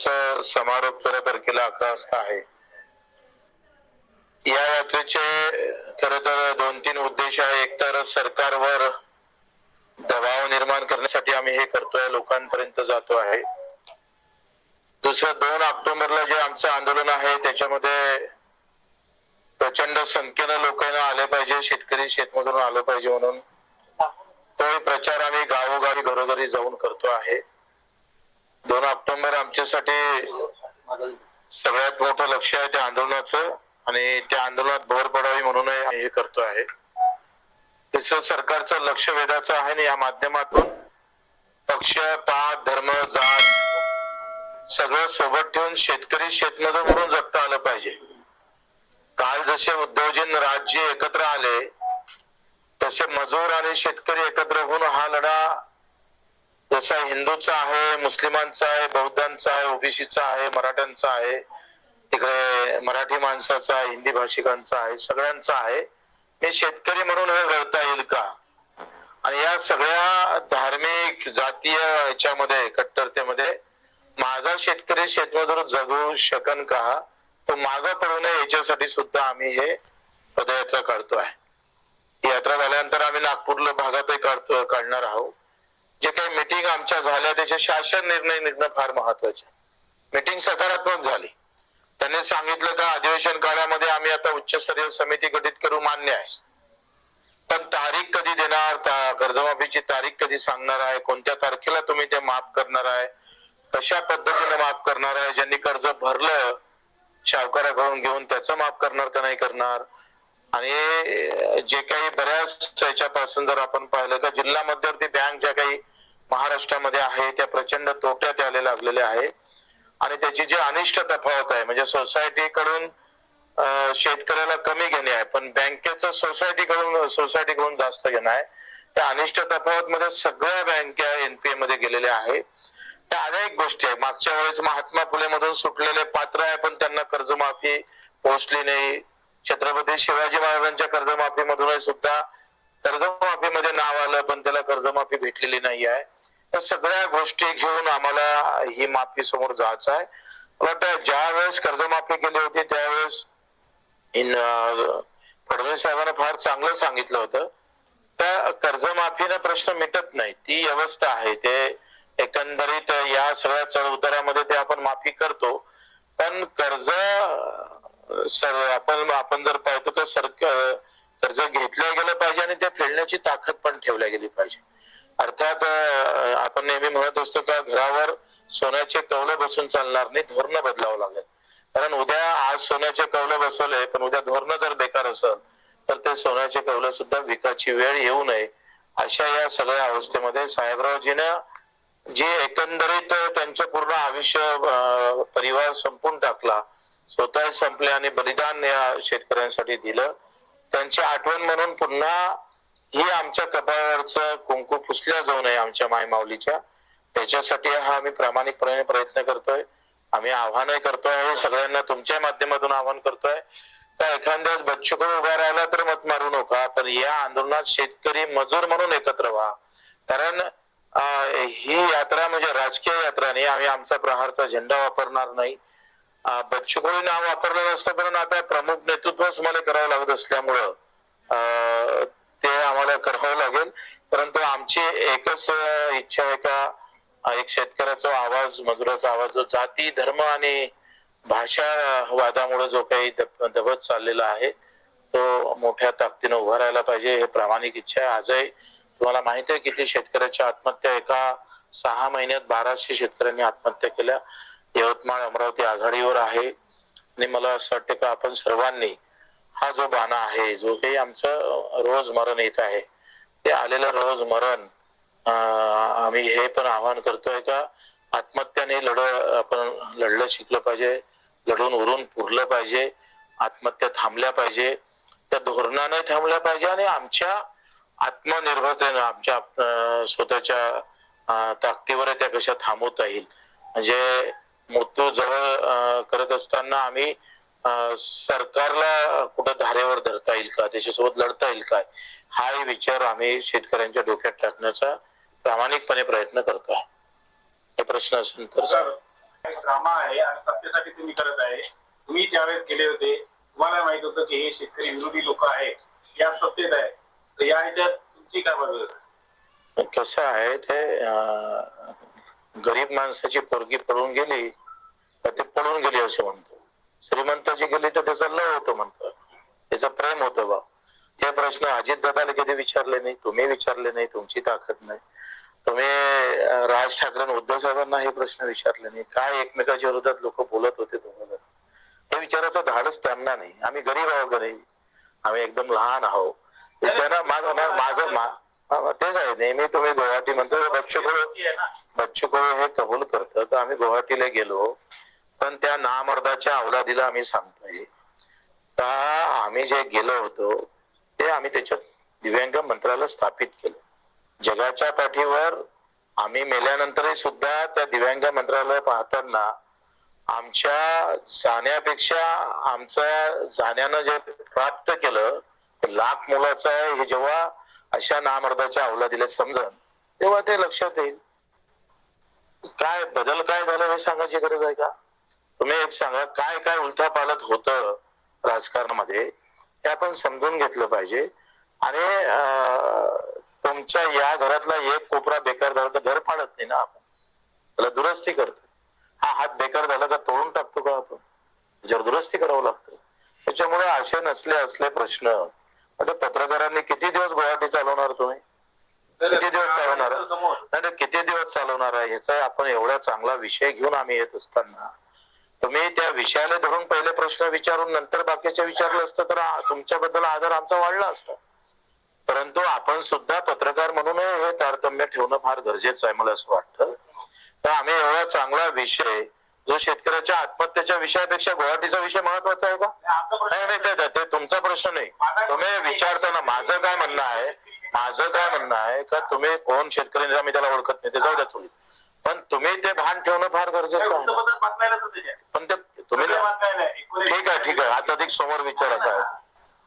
यात्रेचा समारोप चौदा तारखेला अकरा वाजता आहे. या यात्रेचे खर तर दोन तीन उद्देश आहे. एक तर सरकारवर दबाव निर्माण करण्यासाठी आम्ही हे करतोय लोकांपर्यंत जातो आहे. दुसरं दोन ऑक्टोबरला जे आमचं आंदोलन आहे त्याच्यामध्ये प्रचंड संख्येनं लोकांना आले पाहिजे शेतकरी शेतमधून आलं पाहिजे म्हणून. तो प्रचार आम्ही गावोगावी घरोघरी जाऊन करतो आहे. दोन ऑक्टोबर आमच्यासाठी सगळ्यात मोठं लक्ष आहे त्या आंदोलनाचं आणि त्या आंदोलनात भर पडावी म्हणून हे करतो आहे. तिसरं सरकारचं लक्ष वेधाचं आहे आणि या माध्यमातून पक्ष पात धर्म जात सगळं सोबत ठेवून शेतकरी शेतमजूर म्हणून जगता आलं पाहिजे. काल जसे उद्योजन राज्य एकत्र आले तसे मजूर आणि शेतकरी एकत्र होऊन हा लढा जसा हिंदूचा आहे मुस्लिमांचा आहे बौद्धांचा आहे ओबीसीचा आहे मराठ्यांचा आहे तिकडे मराठी माणसाचा आहे हिंदी भाषिकांचा आहे सगळ्यांचा आहे हे शेतकरी म्हणून हे गळता येईल का? आणि या सगळ्या धार्मिक जातीय याच्यामध्ये कट्टरतेमध्ये माझा शेतकरी शेतमजूर जगू शकन का? तो माग पडू नये याच्यासाठी सुद्धा आम्ही हे पदयात्रा काढतो आहे यात्रा झाल्यानंतर आम्ही नागपूरला भागातही काढतो काढणार आहोत. जे काही मिटिंग आमच्या झाल्या त्याचे शासन निर्णय निघणं फार महत्त्वाचे. मिटिंग सकारात्मक झाली. त्यांनी सांगितलं का अधिवेशन काळामध्ये आम्ही आता उच्चस्तरीय समिती गठीत करू मान्य आहे. पण तारीख कधी देणार? ता- कर्जमाफीची तारीख कधी सांगणार आहे? कोणत्या तारखेला तुम्ही ते माफ करणार आहे? कशा पद्धतीने माफ करणार आहे? ज्यांनी कर्ज भरलं सावकाराकडून घेऊन त्याचं माफ करणार का नाही करणार? आणि जे काही बऱ्याच याच्यापासून जर आपण पाहिलं तर जिल्हा मध्यवर्ती बँक ज्या काही महाराष्ट्रामध्ये आहे त्या प्रचंड तोट्यात यायला लागलेल्या आहे आणि त्याची जी अनिष्ट तफावत आहे म्हणजे सोसायटीकडून शेतकऱ्याला कमी घेणे आहे पण बँकेचं सोसायटीकडून सोसायटीकडून जास्त घेणं आहे. त्या अनिष्ट तफावत मध्ये सगळ्या बँका एनपीए मध्ये गेलेल्या आहेत. त्या अनेक गोष्टी आहे मागच्या वेळेस महात्मा फुले मधून सुटलेले पात्र आहे पण त्यांना कर्जमाफी पोहोचली नाही. छत्रपती शिवाजी महाराजांच्या कर्जमाफीमधूनही सुद्धा कर्जमाफीमध्ये नाव आलं पण त्याला कर्जमाफी भेटलेली नाही आहे. तर सगळ्या गोष्टी घेऊन आम्हाला ही माफी समोर जायचं आहे. मला वाटतं ज्या वेळेस कर्जमाफी केली होती त्यावेळेस फडणवीस साहेबांना फार चांगलं सांगितलं होतं. त्या कर्जमाफीनं प्रश्न मिटत नाही. ती व्यवस्था आहे. ते एकंदरीत या सगळ्या चढउतारामध्ये ते आपण माफी करतो. पण कर्ज सर आपण आपण जर पाहतो तर सर कर्ज घेतलं गेलं पाहिजे आणि ते फेडण्याची ताकद पण ठेवल्या गेली पाहिजे. अर्थात आपण नेहमी म्हणत असतो का घरावर सोन्याचे कवलं बसून चालणार नाही धोरण बदलावं लागेल. कारण उद्या आज सोन्याचे कवलं बसवले पण उद्या धोरण जर बेकार असेल तर ते सोन्याचे कवलं सुद्धा विकायची वेळ येऊ नये अशा या सगळ्या अवस्थेमध्ये साहेबरावजीनं जे एकंदरीत त्यांचं पूर्ण आयुष्य परिवार संपून टाकला स्वतः संपले आणि बलिदान या शेतकऱ्यांसाठी दिलं त्यांची आठवण म्हणून पुन्हा ही आमच्या कपाळावरचं कुंकू पुसल्या जाऊ नये आमच्या मायमाऊलीच्या त्याच्यासाठी हा आम्ही प्रामाणिकपणे प्रयत्न करतोय. आम्ही आव्हानही करतोय सगळ्यांना तुमच्या माध्यमातून आव्हान करतोय. का एखाद्या बच्चूकडे उभा राहिला तर मत मारू नका तर या आंदोलनात शेतकरी मजूर म्हणून एकत्र व्हा. कारण ही यात्रा म्हणजे राजकीय यात्रा नाही आम्ही आमचा प्रहारचा झेंडा वापरणार नाही. अं, नाव वापरलं नसतं पण आता प्रमुख नेतृत्वच मला करावं लागत असल्यामुळं ते आम्हाला करावं लागेल. परंतु आमची एकच इच्छा आहे का एक शेतकऱ्याचा आवाज मजुराचा आवाज जो जाती धर्म आणि भाषा वादामुळे जो काही दबत चाललेला आहे तो मोठ्या ताकदीनं उभा राहायला पाहिजे हे प्रामाणिक इच्छा आहे. आजही तुम्हाला माहिती आहे किती शेतकऱ्याच्या आत्महत्या एका सहा महिन्यात बाराशे शेतकऱ्यांनी आत्महत्या केल्या. यवतमाळ अमरावती आघाडीवर आहे. आणि मला असं वाटतं का आपण सर्वांनी हा जो बाणा आहे जो काही आमचं रोज मरण येत आहे ते आलेलं रोज मरण आम्ही हे पण आव्हान करतोय का आत्महत्याने लढ आपण लढलं शिकलं पाहिजे लढून उरून पुरलं पाहिजे आत्महत्या थांबल्या पाहिजे त्या धोरणाने थांबल्या पाहिजे आणि आमच्या आत्मनिर्भरतेनं आमच्या स्वतःच्या ताकदीवर त्या कशा थांबवता येईल. म्हणजे मृत्यू जवळ करत असताना आम्ही सरकारला कुठं धारेवर धरता येईल का? त्याच्यासोबत लढता येईल काय? हाही विचार आम्ही शेतकऱ्यांच्या डोक्यात टाकण्याचा प्रामाणिकपणे प्रयत्न करतो आहे हे प्रश्न असेल तर. ड्रामा आहे आणि सत्तेसाठी तुम्ही करत आहे. तुम्ही त्यावेळेस गेले होते. तुम्हाला माहीत होतं की हे शेतकरी विरोधी लोक आहेत. या सत्तेत आहे. तर या ह्याच्यात तुमची काय बाजू? कसं आहे ते गरीब माणसाची पोरगी पळून गेली तर ते पळून गेली असं म्हणतो श्रीमंताची गेली तर त्याचा लव होतो म्हणतात. त्याचं प्रेम होतं बा. हे प्रश्न अजित दादाला कधी विचारले नाही तुम्ही विचारले नाही तुमची ताकद नाही. तुम्ही राज ठाकरे उद्धव साहेबांना हे प्रश्न विचारले नाही. काय एकमेकाच्या विरोधात लोक बोलत होते तुम्हाला? हे विचाराचं धाडच त्यांना नाही. आम्ही गरीब आहोत गरीब. आम्ही एकदम लहान आहोत. त्यांना माझं माझं तेच आहे. नेहमी तुम्ही गुवाहाटी म्हणतो बच्चू बच्चू हे कबूल करतं तर आम्ही गुवाहाटीला गेलो. पण त्या नामर्दाच्या अवलादीला आम्ही सांगतोय. का आम्ही जे गेलो होतो ते आम्ही त्याच्यात दिव्यांग मंत्रालय स्थापित केलं. जगाच्या पाठीवर आम्ही मेल्यानंतरही सुद्धा त्या दिव्यांग मंत्रालय पाहताना आमच्या जाण्यापेक्षा आमच्या जाण्यानं जे प्राप्त केलं लाख मुलाचं आहे हे जेव्हा अशा नामर्दाच्या अवलादीला समजन तेव्हा ते लक्षात येईल. काय बदल काय झाला हे सांगायची गरज आहे का? तुम्ही एक सांगा काय काय उलटा पालट होतं राजकारणामध्ये? ते आपण समजून घेतलं पाहिजे. आणि तुमच्या या घरातला एक कोपरा बेकार झाला तर घर पाडत नाही ना आपण. त्याला दुरुस्ती करतो. हा हात बेकार झाला का तोडून टाकतो का आपण? जर दुरुस्ती करावं लागतं. त्याच्यामुळे असे नसले असले प्रश्न. आता पत्रकारांनी किती दिवस गुवाहाटी चालवणार तुम्ही? किती दिवस चालवणार? नाही नाही, किती दिवस चालवणार आहे? ह्याचा आपण एवढा चांगला विषय घेऊन आम्ही येत असताना तुम्ही त्या विषयाला धरून पहिले प्रश्न विचारून नंतर बाकीचे विचारलं असतं तर तुमच्याबद्दल आदर आमचा वाढला असता. परंतु आपण सुद्धा पत्रकार म्हणून हे तारतम्य ठेवणं फार गरजेचं आहे मला असं वाटतं. तर आम्ही एवढा चांगला विषय जो शेतकऱ्याच्या आत्महत्येच्या विषयापेक्षा गुवाहाटीचा विषय महत्त्वाचा आहे का? नाही नाही ते- तुमचा प्रश्न नाही. तुम्ही विचारताना माझं काय म्हणणं आहे? माझं काय म्हणणं आहे का तुम्ही कोण शेतकरी? मी त्याला ओळखत नाही. ते जाऊ द्या चुली. पण तुम्ही ते भान ठेवणं फार गरजेचं आहे. पण ते तुम्ही ठीक आहे ठीक आहे. आता अधिक समोर विचारत आहे.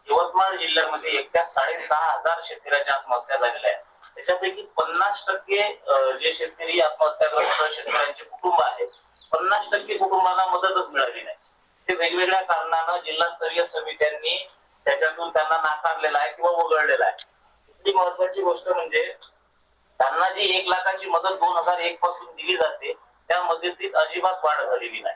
यवतमाळ जिल्ह्यामध्ये एकट्या साडेसहा हजार शेतकऱ्याच्या आत्महत्या झालेल्या आहेत त्याच्यापैकी पन्नास टक्के जे शेतकरी आत्महत्याग्रस्त शेतकऱ्यांचे कुटुंब आहेत पन्नास टक्के कुटुंबांना मदतच मिळाली नाही. ते वेगवेगळ्या कारणानं जिल्हास्तरीय समित्यांनी त्याच्यातून त्यांना नाकारलेला आहे किंवा वगळलेला आहे. महत्वाची गोष्ट म्हणजे त्यांना जी एक लाखाची मदत दोन हजार एक पासून दिली जाते त्या मदतीत अजिबात वाढ झालेली नाही.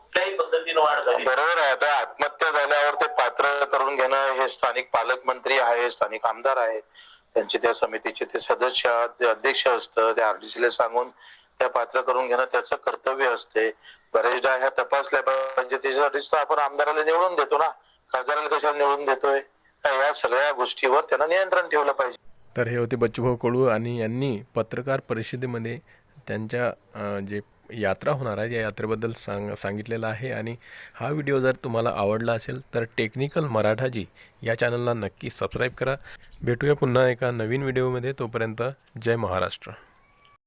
कुठल्याही पद्धतीने वाढ झाली बरोबर आहे. आता आत्महत्या झाल्यावर ते पात्र करून घेणं हे स्थानिक पालकमंत्री आहे स्थानिक आमदार आहे. त्यांचे त्या समितीचे ते सदस्य अध्यक्ष असतं. त्या आरडीसीला सांगून त्या पात्र करून घेणं त्याचं कर्तव्य असते. बरेचदा ह्या तपासल्या पाहिजे त्याच्यासाठीच तर आपण आमदाराला निवडून देतो ना. खासदाराला कशाला निवडून देतोय? या सगळ्या गोष्टीवर त्यांना नियंत्रण ठेवलं पाहिजे. तर हे होते बच्चूभाऊ कडू आणि यांनी पत्रकार परिषदेमध्ये त्यांच्या जे यात्रा होणार आहे या यात्रेबद्दल सांग सांगितलेलं आहे. आणि हा व्हिडिओ जर तुम्हाला आवडला असेल तर टेक्निकल मराठाजी या चॅनलला नक्की सबस्क्राईब करा. भेटूया पुन्हा एका नवीन व्हिडिओमध्ये. तोपर्यंत जय महाराष्ट्र.